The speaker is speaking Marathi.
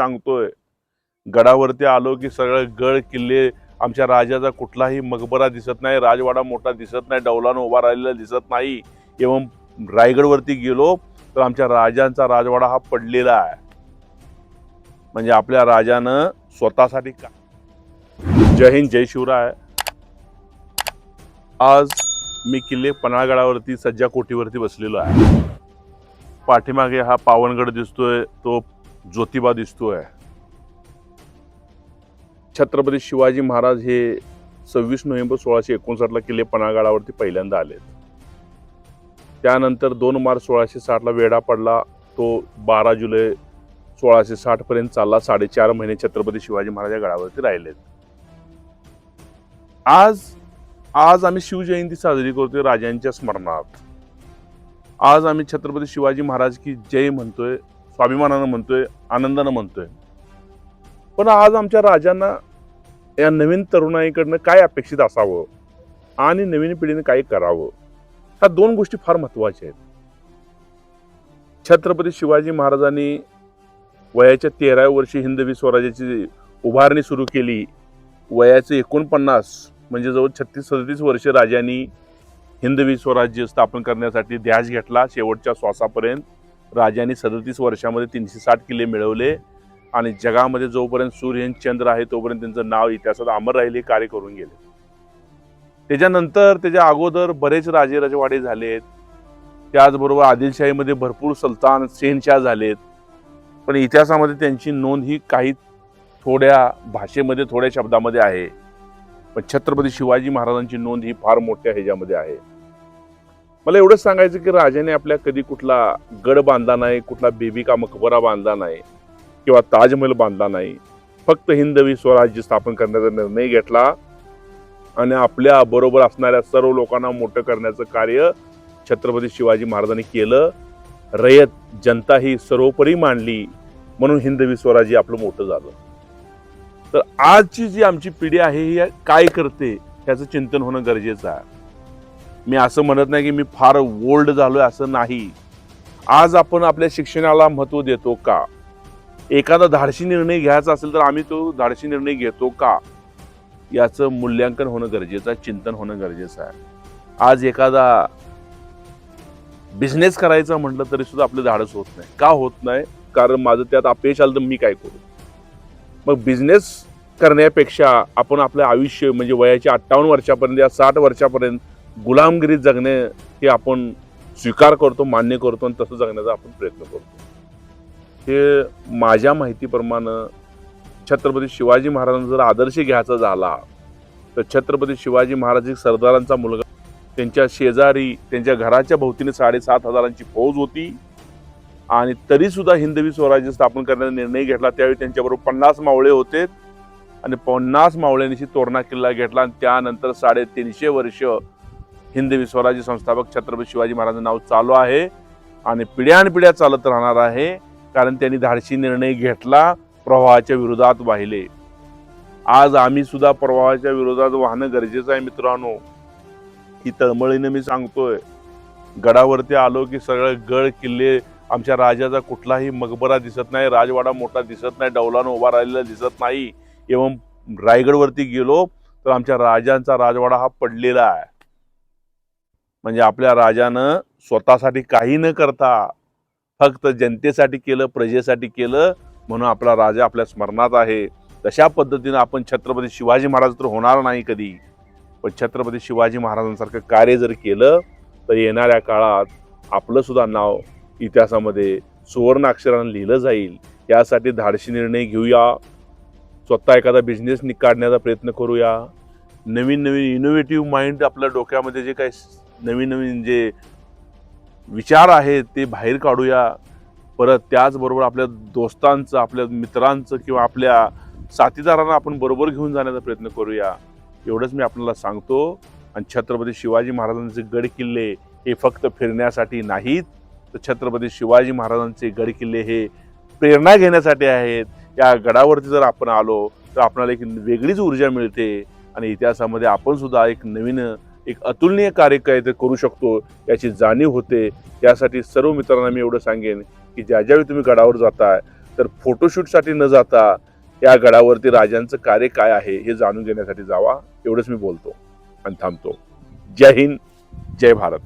सांगतोय. गडावरती आलो की सगळे गड किल्ले आमच्या राजाचा कुठलाही मकबरा दिसत नाही राजवाडा मोठा दिसत नाही डौलानं उभा राहिलेला दिसत नाही. एवं रायगडवरती गेलो तर आमच्या राजांचा राजवाडा हा पडलेला आहे. म्हणजे आपल्या राजानं स्वतःसाठी का? जय हिंद जय शिवराय. आज मी किल्ले पन्हाळगडावरती सज्जा कोटीवरती बसलेलो आहे. पाठीमागे हा पावनगड दिसतोय तो ज्योतिबा दिसतोय. छत्रपती शिवाजी महाराज हे सव्वीस नोव्हेंबर सोळाशे एकोणसाठला किल्ले पन्हाळगडावरती पहिल्यांदा आले. त्यानंतर दोन मार्च सोळाशे साठला वेढा पडला. तो बारा जुलै सोळाशे साठपर्यंत चालला. साडेचार महिने छत्रपती शिवाजी महाराज या गडावरती राहिलेत. आज आज आम्ही शिवजयंती साजरी करतोय राजांच्या स्मरणात आज आम्ही छत्रपती शिवाजी महाराज की जय म्हणतोय. स्वाभिमानानं म्हणतोय आनंदानं म्हणतोय. पण आज आमच्या राजांना या नवीन तरुणाईकडनं काय अपेक्षित असावं आणि नवीन पिढीने काय करावं ह्या दोन गोष्टी फार महत्त्वाच्या आहेत. छत्रपती शिवाजी महाराजांनी वयाच्या तेराव्या वर्षी हिंदवी स्वराज्याची उभारणी सुरू केली. वयाचे एकोणपन्नास म्हणजे जवळ छत्तीस सदतीस वर्ष राजांनी हिंदवी स्वराज्य स्थापन करण्यासाठी ध्यास घेतला शेवटच्या श्वासापर्यंत. राजांनी सदतीस वर्षामध्ये तीनशे साठ किल्ले मिळवले आणि जगामध्ये जोपर्यंत सूर्य चंद्र आहे तोपर्यंत त्यांचं नाव इतिहासात अमर राहिले कार्य करून गेले. त्याच्यानंतर त्याच्या अगोदर बरेच राजे रजवाडे झालेत. त्याचबरोबर आदिलशाहीमध्ये भरपूर सुलतान सेनशाह झालेत. पण इतिहासामध्ये त्यांची नोंद ही काही थोड्या भाषेमध्ये थोड्या शब्दामध्ये आहे. पण छत्रपती शिवाजी महाराजांची नोंद ही फार मोठ्या ह्याच्यामध्ये आहे. मला एवढंच सांगायचं की राजाने आपल्या कधी कुठला गड बांधला नाही कुठला बेबिका मकबरा बांधला नाही किंवा ताजमहल बांधला नाही. फक्त हिंदवी स्वराज्य स्थापन करण्याचा निर्णय घेतला आणि आपल्या बरोबर असणाऱ्या सर्व लोकांना मोठं करण्याचं कार्य छत्रपती शिवाजी महाराजांनी केलं. रयत जनता ही सर्वोपरी मांडली म्हणून हिंदवी स्वराज्य आपलं मोठं झालं. तर आजची जी आमची पिढी आहे ही काय करते ह्याचं चिंतन होणं गरजेचं आहे. मी असं म्हणत नाही की मी फार ओल्ड आहे असं नाही. आज आपण आपल्या शिक्षणाला महत्त्व देतो का? एखादा धाडशी निर्णय घ्यायचा असेल तर आम्ही तो धाडशी निर्णय घेतो का? याचं मूल्यांकन होणं गरजेचं आहे चिंतन होणं गरजेचं आहे. आज एखादा बिझनेस करायचा म्हटलं तरी सुद्धा आपलं धाडस होत नाही. का होत नाही? कारण माझं त्यात अपयश आलं तर मी काय करू? मग बिझनेस करण्यापेक्षा आपण आपलं आयुष्य म्हणजे वयाच्या अठ्ठावन्न वर्षापर्यंत या साठ वर्षापर्यंत गुलामगिरीत जगणे हे आपण स्वीकार करतो मान्य करतो आणि तसं जगण्याचा आपण प्रयत्न करतो. हे माझ्या माहितीप्रमाणे छत्रपती शिवाजी महाराजांचा जर आदर्श घ्यायचा झाला तर छत्रपती शिवाजी महाराज एक सरदारांचा मुलगा त्यांच्या शेजारी त्यांच्या घराच्या भोवतीने साडेसात हजारांची फौज होती आणि तरीसुद्धा हिंदवी स्वराज्य स्थापन करण्याचा निर्णय घेतला. त्यावेळी त्यांच्याबरोबर पन्नास मावळे होते आणि पन्नास मावळ्यांशी तोरणा किल्ला घेतला आणि त्यानंतर साडेतीनशे वर्ष हिंदवी स्वराज्य संस्थापक छत्रपती शिवाजी महाराजांचं नाव चालू आहे आणि पिढ्यानपिढ्या चालत राहणार आहे कारण त्यांनी धाडशी निर्णय घेतला प्रवाहाच्या विरोधात वाहिले. आज आम्ही सुद्धा प्रवाहाच्या विरोधात वाहणं गरजेचं आहे मित्रांनो. ही तळमळीनं मी सांगतोय. गडावरती आलो की सगळे गड किल्ले आमच्या राजाचा कुठलाही मकबरा दिसत नाही राजवाडा मोठा दिसत नाही डौलानं उभा राहिलेला दिसत नाही. एवं रायगडवरती गेलो तर आमच्या राजांचा राजवाडा हा पडलेला आहे. म्हणजे आपल्या राजानं स्वतःसाठी काही न करता फक्त जनतेसाठी केलं प्रजेसाठी केलं म्हणून आपला राजा आपल्या स्मरणात आहे. तशा पद्धतीनं आपण छत्रपती शिवाजी महाराज तर होणार नाही कधी. पण छत्रपती शिवाजी महाराजांसारखं कार्य जर केलं तर येणाऱ्या काळात आपलं सुद्धा नाव इतिहासामध्ये सुवर्ण अक्षरानं लिहिलं जाईल. यासाठी धाडशी निर्णय घेऊया. स्वतः एखादा बिझनेस काढण्याचा प्रयत्न करूया. नवीन नवीन इनोव्हेटिव्ह माइंड आपल्या डोक्यामध्ये जे काही नवीन नवीन जे विचार आहेत ते बाहेर काढूया. परत त्याचबरोबर आपल्या दोस्तांचं आपल्या मित्रांचं किंवा आपल्या साथीदारांना आपण बरोबर घेऊन जाण्याचा प्रयत्न करूया. एवढंच मी आपल्याला सांगतो. आणि छत्रपती शिवाजी महाराजांचे गड किल्ले हे फक्त फिरण्यासाठी नाहीत. तर छत्रपती शिवाजी महाराजांचे गड किल्ले हे प्रेरणा घेण्यासाठी आहेत. या गडावरती जर आपण आलो तर आपल्याला एक वेगळीच ऊर्जा मिळते. आणि इतिहासामध्ये आपण सुद्धा एक नवीन एक अतुलनीय कार्य काय ते करू शकतो याची जाणीव होते. यासाठी सर्व मित्रांना मी एवढं सांगेन की ज्या ज्यावेळी तुम्ही गडावर जाताय तर फोटोशूटसाठी न जाता या गडावरती राजांचं कार्य काय आहे हे जाणून घेण्यासाठी जावा. एवढंच मी बोलतो आणि थांबतो. जय हिंद जय भारत.